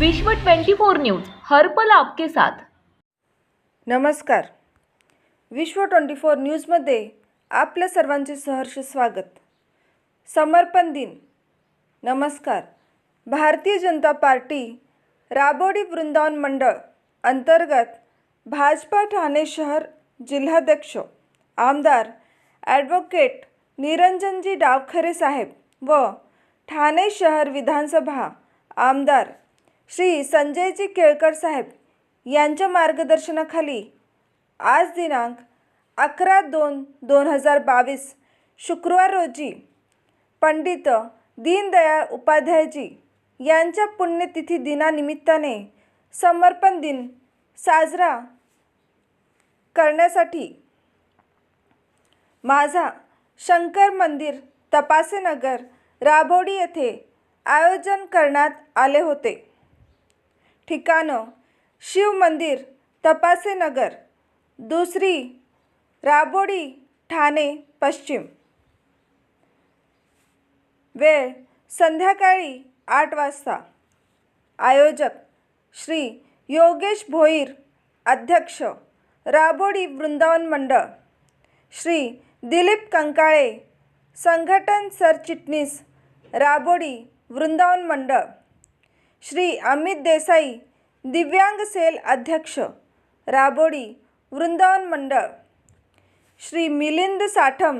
विश्व 24 न्यूज हर पल आपके साथ. नमस्कार. विश्व ट्वेंटी फोर न्यूजमध्ये आपल्या सर्वांचे सहर्ष स्वागत. समर्पण दिन. नमस्कार. भारतीय जनता पार्टी राबोडी वृंदावन मंडळ अंतर्गत भाजपा ठाणे शहर जिल्हाध्यक्ष आमदार ॲडव्होकेट निरंजनजी डावखरे साहेब व ठाणे शहर विधानसभा आमदार श्री संजयजी केळकर साहेब यांच्या मार्गदर्शनाखाली आज दिनांक अकरा दोन दोन हजार बावीस शुक्रवार रोजी पंडित दीनदयाळ उपाध्यायजी यांच्या पुण्यतिथी दिनानिमित्ताने समर्पण दिन साजरा करण्यासाठी माझा शंकर मंदिर तपासेनगर राभोडी येथे आयोजन करण्यात आले होते. ठिकाणं. शिव मंदिर तपासेनगर दुसरी राबोडी ठाणे पश्चिम. वेळ संध्याकाळी आठ वाजता. आयोजक श्री योगेश भोईर अध्यक्ष राबोडी वृंदावन मंडळ. श्री दिलीप कंकाळे संघटन सरचिटणीस राबोडी वृंदावन मंडळ. श्री अमित देसाई दिव्यांग सेल अध्यक्ष राबोडी वृंदावन मंडळ. श्री मिलिंद साठम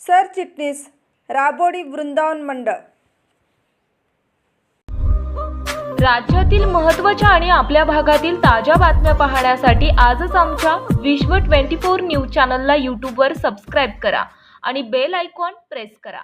सरचिटणीस राबोडी वृंदावन मंडळ. राज्यातील महत्त्वाच्या आणि आपल्या भागातील ताज्या बातम्या पाहण्यासाठी आजच आमच्या विश्व 24 न्यूज चॅनलला यूट्यूबवर सबस्क्राईब करा आणि बेल आयकॉन प्रेस करा.